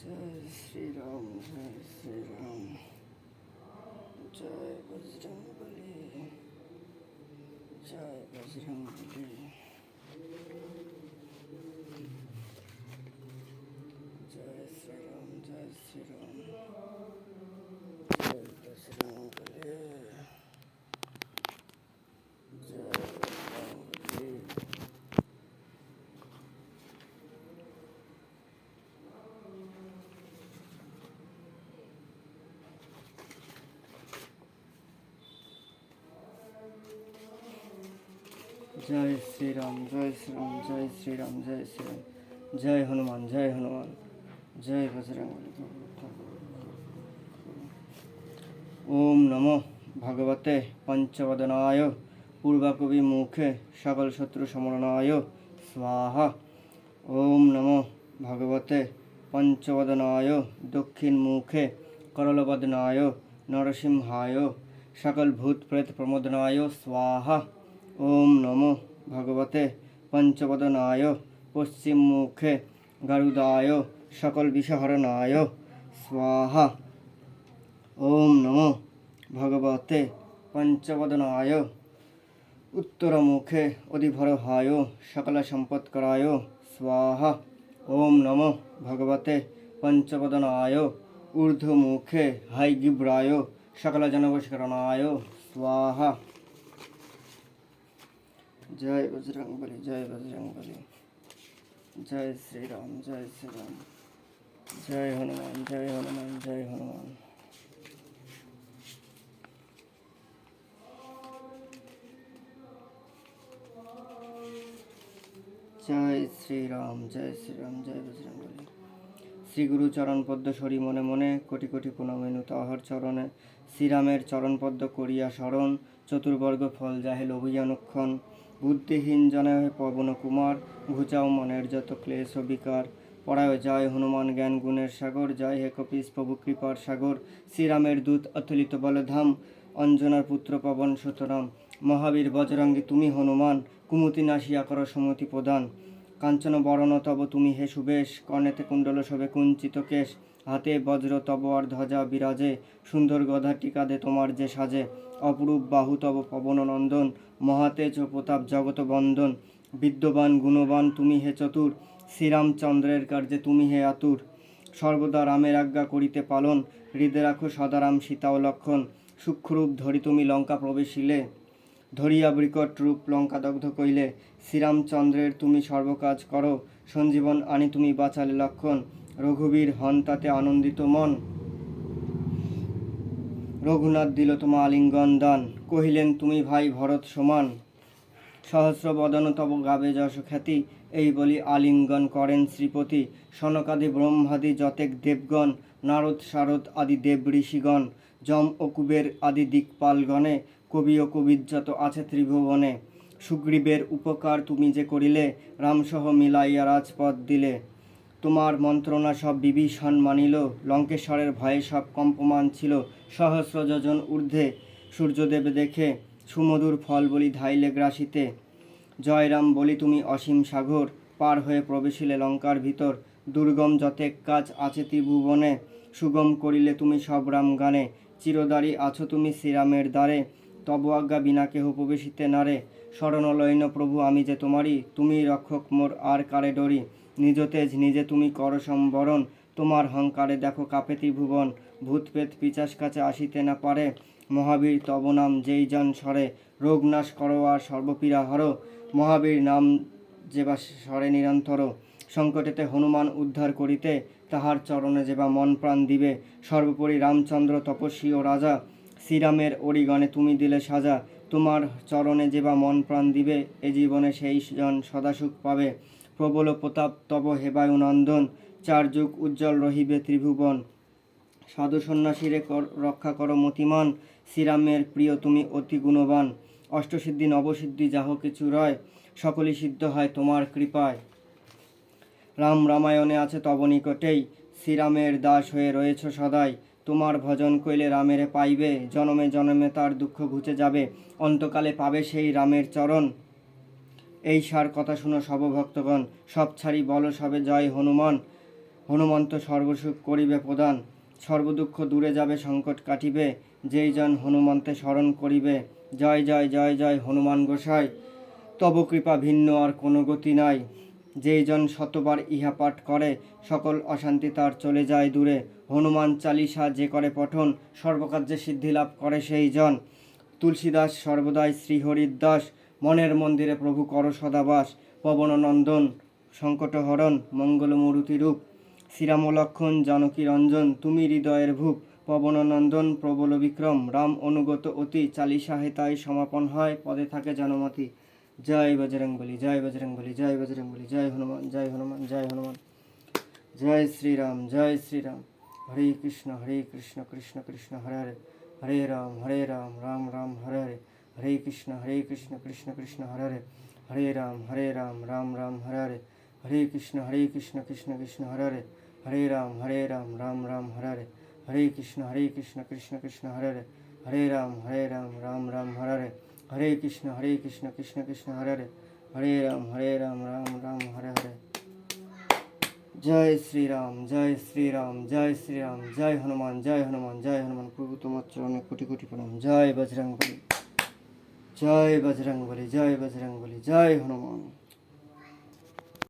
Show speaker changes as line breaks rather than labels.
জয় শ্রীরাম জয় শ্রীরাম জয় বজরং বলি জয় বজরং বলি জয় শ্রীরাম জয় শ্রীরাম জয় শ্রীরাম জয় শ্রীরাম জয় হনুমান জয় হনুমান জয় বজরাম
ওম নম ভগবতে পঞ্চবদনায় পূর্বাকবি মুখে সকল শত্রু সমরণায় স্বাহা ওম নম ভগবতে পঞ্চবদনায় দক্ষিণ মুখে করলবদনায় নরসিংহায় সকল ভূত প্রেত প্রমোদনায় স্বাহা ওম নমো ভগবতে পঞ্চবদনায় পশ্চিমমুখে মুখে গারুদায় সকল বিষহরণায় স্বাহা ওম নমো ভগবতে পঞ্চবদনায় উত্তরমুখে মুখে অধিভরহায় সকল সম্পৎকরায় স্বাহা ওম নমো ভগবতে পঞ্চবদনায় ঊর্ধ্বমুখে হাইগিব্রায় সকল জনবশকরণায় স্বাহা
জয় বজরং বলি জয় বজরং বলি জয় শ্রীরাম জয় শ্রীরাম জয় হনুমান জয় হনুমান জয় হনুমান জয় শ্রীরাম জয় শ্রীরাম জয় বজরং বলি
শ্রী গুরু চরণ পদ্ম সরি মনে মনে কোটি কোটি পুনমেনু তহর চরণে শ্রীরামের চরণ পদ্ম করিয়া স্মরণ চতুর্বর্গ ফল যাহেল অভিযানক্ষণ বুদ্ধিহীন জনায় পবন কুমার ঘুচাও মনের যত ক্লেশ বিকার পড়ায় জয় হনুমান জ্ঞান গুণের সাগর জয় হে কপিস প্রভু কৃপার সাগর শ্রীরামের দূত অথলিত বলধাম অঞ্জনার পুত্র পবন সুতরাম মহাবীর বজরঙ্গী তুমি হনুমান কুমতি নাশিয়া কর সুমতি প্রদান কাঞ্চন বরণ তব তুমি হে সুবেশ কর্ণেতে কুণ্ডল শোভে কুঞ্চিত কেশ হাতে বজ্র আর ধ্বজা বিরাজে সুন্দর গধা টিকাদে তোমার যে সাজে অপরূপ বাহু তব নন্দন মহাতেজ ও প্রতাপ জগত বন্দন বিদ্যবান গুণবান তুমি হে চতুর শ্রীরামচন্দ্রের কার্যে তুমি হে আতুর সর্বদা রামের আজ্ঞা করিতে পালন হৃদে রাখো সদারাম সীতা ও লক্ষণ সূক্ষ্মরূপ ধরি তুমি লঙ্কা প্রবেশিলে ধরিয়া বিকট রূপ লঙ্কা দগ্ধ কইলে শ্রীরামচন্দ্রের তুমি সর্বকাজ করো সঞ্জীবন আনি তুমি বাঁচালে লক্ষণ রঘুবীর হন তাতে আনন্দিত মন রঘুনাথ দিল তোমা আলিঙ্গন দান কহিলেন তুমি ভাই ভরত সমান সহস্র বদন তব গাবে যশ খ্যাতি এই বলি আলিঙ্গন করেন শ্রীপতি সনকাদি ব্রহ্মাদি যতেক দেবগণ নারদ শারদ আদি দেব ঋষিগণ যম ও কুবের আদি দিকপালগণে কবি ও যত আছে ত্রিভুবনে সুগ্রীবের উপকার তুমি যে করিলে রামসহ মিলাইয়া রাজপথ দিলে তোমার মন্ত্রণা সব বিভীষণ মানিল লঙ্কেশ্বরের ভয়ে সব কম্পমান ছিল সহস্র যজন ঊর্ধ্বে সূর্যদেব দেখে সুমধুর ফল বলি ধাইলে গ্রাসিতে জয়রাম বলি তুমি অসীম সাগর পার হয়ে প্রবেশিলে লঙ্কার ভিতর দুর্গম যতেক কাজ আছে ত্রিভুবনে সুগম করিলে তুমি সব রাম গানে চিরদারি আছো তুমি শ্রীরামের দ্বারে তব আজ্ঞা বিনা কেহ প্রবেশিতে নারে শরণলয়ন প্রভু আমি যে তোমারই তুমি রক্ষক মোর আর কারে ডরি নিজ তেজ নিজে তুমি কর সম্বরণ তোমার হংকারে দেখো কাপেতি ভুবন ভূত পেত পিচাস কাছে আসিতে না পারে মহাবীর তব নাম যেই জন সরে রোগ নাশ করো আর সর্বপীড়া হর মহাবীর নাম যেবা সরে নিরন্তর সংকটেতে হনুমান উদ্ধার করিতে তাহার চরণে যেবা মন প্রাণ দিবে সর্বোপরি রামচন্দ্র তপস্বী ও রাজা শ্রীরামের অরিগণে তুমি দিলে সাজা তোমার চরণে যে বা মন প্রাণ দিবে এ জীবনে সেই জন সদাসুখ পাবে প্রবল প্রতাপ তব হেবায়ু নন্দন চার যুগ উজ্জ্বল রহিবে ত্রিভুবন সাধু সন্ন্যাসীরে রক্ষা করো মতিমান শ্রীরামের প্রিয় তুমি অতি গুণবান অষ্টসিদ্ধি নবসিদ্ধি যাহ কিছু রয় সকলই সিদ্ধ হয় তোমার কৃপায় রাম রামায়ণে আছে তব নিকটেই শ্রীরামের দাস হয়ে রয়েছ সদাই তোমার ভজন কইলে রামের পাইবে জনমে জনমে তার দুঃখ ঘুচে যাবে অন্তকালে পাবে সেই রামের চরণ এই সার কথা শুনো সব ভক্তগণ সব ছাড়ি বল সবে জয় হনুমান হনুমন্ত সর্বসুখ করিবে প্রদান সর্বদুঃখ দূরে যাবে সংকট কাটিবে যেই জন হনুমন্তে স্মরণ করিবে জয় জয় জয় জয় হনুমান গোসাই তব কৃপা ভিন্ন আর কোনো গতি নাই যেইজন শতবার ইহা পাঠ করে সকল অশান্তি তার চলে যায় দূরে হনুমান চালিসা যে করে পঠন সর্বকার্যে সিদ্ধি লাভ করে সেই জন তুলসীদাস সর্বদাই শ্রীহরিদাস মনের মন্দিরে প্রভু কর সদাবাস নন্দন সংকটহরণ শ্রীরাম শ্রীরামলক্ষণ জানকী রঞ্জন তুমি হৃদয়ের ভূপ নন্দন প্রবল বিক্রম রাম অনুগত অতি চালিসা হেতায় সমাপন হয় পদে থাকে জনমতি जय बजरंग बली जय बजरंग बली जय बजरंग बली जय हनुमान जय हनुमान जय हनुमान जय श्री राम जय श्री राम हरे कृष्ण हरे कृष्ण कृष्ण कृष्ण हरे हरे हरे राम हरे राम राम राम हरे हरे हरे कृष्ण हरे कृष्ण कृष्ण कृष्ण हरे हरे हरे राम हरे राम राम राम हरे हरे हरे कृष्ण हरे कृष्ण कृष्ण कृष्ण हरे हरे हरे राम हरे राम राम राम हरे हरे हरे कृष्ण हरे कृष्ण कृष्ण कृष्ण हरे हरे हरे राम हरे राम राम राम हरे हरे হরে কৃষ্ণ হরে কৃষ্ণ কৃষ্ণ কৃষ্ণ হরে হরে হরে রাম হরে রাম রাম রাম হরে হরে জয় শ্রীরাম জয় শ্রীরাম জয় শ্রীরাম জয় হনুমান জয় হনুমান জয় হনুমান প্রভু তোমার চরণে কোটি কোটি প্রণাম জয় বজরং বলি জয় বজরং বলি জয় বজরং বলি জয় হনুমান